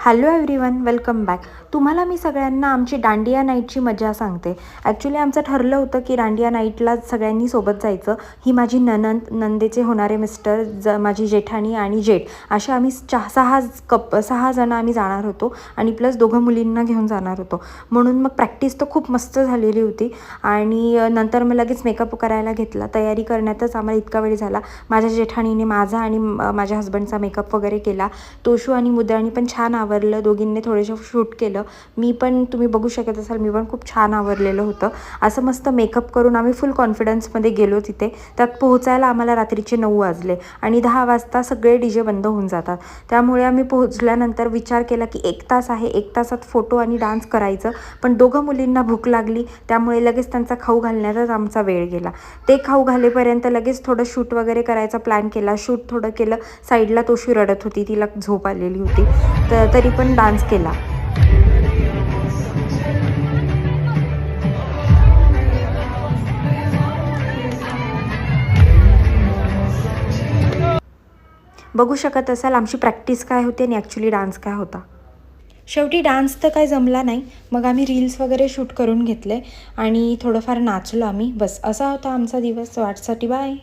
Hello everyone welcome back तुम्हाला मी सगळ्यांना आमची दांडिया नाईटची मजा सांगते. ॲक्च्युली आमचं ठरलं होतं की दांडिया नाईटला सगळ्यांनी सोबत जायचं. ही माझी ननंद नंदेचे होणारे मिस्टर ज माझी जेठाणी आणि जेठ. अशा आम्ही चा सहा कप सहा जण आम्ही जाणार होतो आणि प्लस दोघं मुलींना घेऊन जाणार होतो. म्हणून मग प्रॅक्टिस तर खूप मस्त झालेली होती. आणि नंतर मग लगेच मेकअप करायला घेतला. तयारी करण्यातच आम्हाला इतका वेळ झाला. माझ्या जेठाणीने माझा आणि माझ्या हस्बंडचा मेकअप वगैरे केला. तोशू आणि मुद्राणी पण छान आवरलं दोघींनी थोडेसे शूट केलं. मी पण तुम्ही बघू शकत असाल मी पण खूप छान आवरलेलं होतं. असं मस्त मेकअप करून आम्ही फुल कॉन्फिडन्समध्ये गेलो तिथे. त्यात पोहोचायला आम्हाला रात्रीचे नऊ वाजले आणि दहा वाजता सगळे डी जे बंद होऊन जातात. त्यामुळे आम्ही पोहोचल्यानंतर विचार केला की एक तास आहे एक तासात फोटो आणि डान्स करायचं. पण दोघं मुलींना भूक लागली त्यामुळे लगेच त्यांचा खाऊ घालण्यातच आमचा वेळ गेला. ते खाऊ घालेपर्यंत लगेच थोडं शूट वगैरे करायचा प्लॅन केला. शूट थोडं केलं. साईडला तोशी रडत होती तिला झोप आलेली होती. तर तरी पण डान्स केला. बघू शकत असाल आमची प्रॅक्टिस काय होती आणि ॲक्च्युली डान्स काय होता. शेवटी डान्स तर काही जमला नाही. मग आम्ही रील्स वगैरे शूट करून घेतले आणि थोडंफार नाचलो आम्ही. बस असा होता आमचा दिवस. वाटसाठी बाय